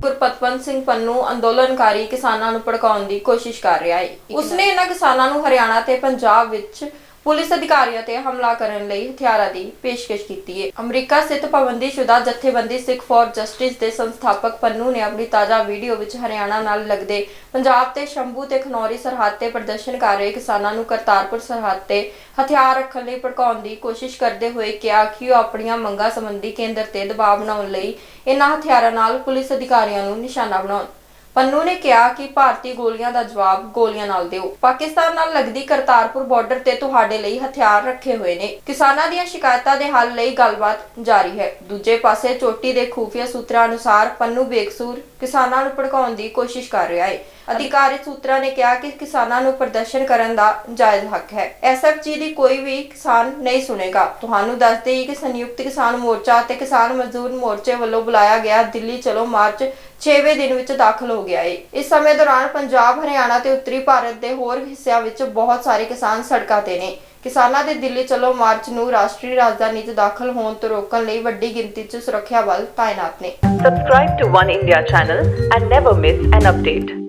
ਗੁਰਪਤਵੰਤ ਸਿੰਘ ਪੰਨੂ ਅੰਦੋਲਨਕਾਰੀ ਕਿਸਾਨਾਂ ਨੂੰ ਭੜਕਾਉਣ ਦੀ ਕੋਸ਼ਿਸ਼ ਕਰ ਰਿਹਾ ਹੈ। ਉਸਨੇ ਇਹਨਾਂ ਕਿਸਾਨਾਂ ਨੂੰ ਹਰਿਆਣਾ ਤੇ ਪੰਜਾਬ ਵਿੱਚ ਪੁਲਿਸ ਅਧਿਕਾਰੀਆਂ ਤੇ ਹਮਲਾ ਕਰਨ ਲਈ ਹਥਿਆਰਾਂ ਦੀ ਪੇਸ਼ਕਸ਼ ਕੀਤੀ ਹੈ ਅਮਰੀਕਾ ਸਥਿਤ ਪਾਬੰਦੀਸ਼ੁਦਾ ਜਥੇਬੰਦੀ ਸਿੱਖ ਫॉर ਜਸਟਿਸ ਦੇ ਸੰਸਥਾਪਕ ਪੰਨੂ ਨੇ ਆਪਣੀ ਤਾਜ਼ਾ ਵੀਡੀਓ ਵਿੱਚ ਹਰਿਆਣਾ ਨਾਲ ਲੱਗਦੇ ਪੰਜਾਬ ਤੇ ਸ਼ੰਭੂ ਤੇ ਖਨੌਰੀ ਸਰਹੱਦ ਤੇ ਪ੍ਰਦਰਸ਼ਨ ਕਰ ਰਹੇ ਕਿਸਾਨਾਂ ਨੂੰ ਕਰਤਾਰਪੁਰ ਸਰਹੱਦ ਤੇ ਹਥਿਆਰ ਰੱਖਣ ਲਈ ਭੜਕਾਉਣ ਦੀ ਕੋਸ਼ਿਸ਼ ਕਰਦੇ ਹੋਏ ਕਿਹਾ ਕਿ ਉਹ ਆਪਣੀਆਂ ਮੰਗਾਂ ਸੰਬੰਧੀ ਕੇਂਦਰ ਤੇ ਦਬਾਅ ਬਣਾਉਣ ਲਈ ਇਹਨਾਂ ਹਥਿਆਰਾਂ ਨਾਲ ਪੁਲਿਸ ਅਧਿਕਾਰੀਆਂ ਨੂੰ ਨਿਸ਼ਾਨਾ ਬਣਾਉਣ। ਪੰਨੂ ਨੇ ਕਿਹਾ ਕਿ ਭਾਰਤੀ ਗੋਲੀਆਂ ਦਾ ਜਵਾਬ ਗੋਲੀਆਂ ਨਾਲ ਦਿਓ। ਪਾਕਿਸਤਾਨ ਨਾਲ ਲੱਗਦੀ ਕਰਤਾਰਪੁਰ ਬਾਰਡਰ ਤੇ ਤੁਹਾਡੇ ਲਈ ਹਥਿਆਰ ਰੱਖੇ ਹੋਏ ਨੇ। ਕਿਸਾਨਾਂ ਦੀਆਂ ਸ਼ਿਕਾਇਤਾਂ ਦੇ ਹੱਲ ਲਈ ਗੱਲਬਾਤ ਜਾਰੀ ਹੈ। ਦੂਜੇ ਪਾਸੇ ਚੋਟੀ ਦੇ ਖੂਫੀਆ ਸੂਤਰਾਂ ਅਨੁਸਾਰ ਪੰਨੂ ਬੇਕਸੂਰ ਕਿਸਾਨਾਂ ਨੂੰ ਭੜਕਾਉਣ ਦੀ ਕੋਸ਼ਿਸ਼ ਕਰ ਰਿਹਾ ਹੈ। ਅਧਿਕਾਰਿਤ ਸੂਤਰਾਂ ਨੇ ਕਿਹਾ ਕਿ ਕਿਸਾਨਾਂ ਨੂੰ ਪ੍ਰਦਰਸ਼ਨ ਕਰਨ ਦਾ ਜਾਇਜ਼ ਹੱਕ ਹੈ। ਐਸਐਫਜੀ ਦੀ ਕੋਈ ਵੀ ਕਿਸਾਨ ਨਹੀਂ ਸੁਣੇਗਾ। ਤੁਹਾਨੂੰ ਦੱਸ ਦੇਈਏ ਕਿ ਸੰਯੁਕਤ ਕਿਸਾਨ ਮੋਰਚਾ ਅਤੇ ਕਿਸਾਨ ਮਜ਼ਦੂਰ ਮੋਰਚੇ ਵੱਲੋਂ ਬੁਲਾਇਆ ਗਿਆ, ਦਿੱਲੀ ਚਲੋ ਮਾਰਚ 6ਵੇਂ ਦਿਨ ਵਿੱਚ ਦਾਖਲ ਹੋ ਗਿਆ ਹੈ ਇਸ ਸਮੇਂ ਦੌਰਾਨ ਪੰਜਾਬ, ਹਰਿਆਣਾ ਤੇ ਉੱਤਰੀ ਭਾਰਤ ਦੇ ਹੋਰ ਹਿੱਸਿਆਂ ਵਿੱਚ ਬਹੁਤ ਸਾਰੇ ਕਿਸਾਨ ਸੜਕਾਂ ਤੇ ਨੇ। ਕਿਸਾਨਾਂ ਦੇ ਦਿੱਲੀ ਚਲੋ ਮਾਰਚ ਨੂੰ ਰਾਸ਼ਟਰੀ ਰਾਜਧਾਨੀ 'ਚ ਦਾਖਲ ਹੋਣ ਤੋਂ ਰੋਕਣ ਲਈ ਵੱਡੀ ਗਿਣਤੀ 'ਚ ਸੁਰੱਖਿਆ ਬਲ ਤਾਇਨਾਤ ਨੇ। Subscribe to One India channel and never miss an update.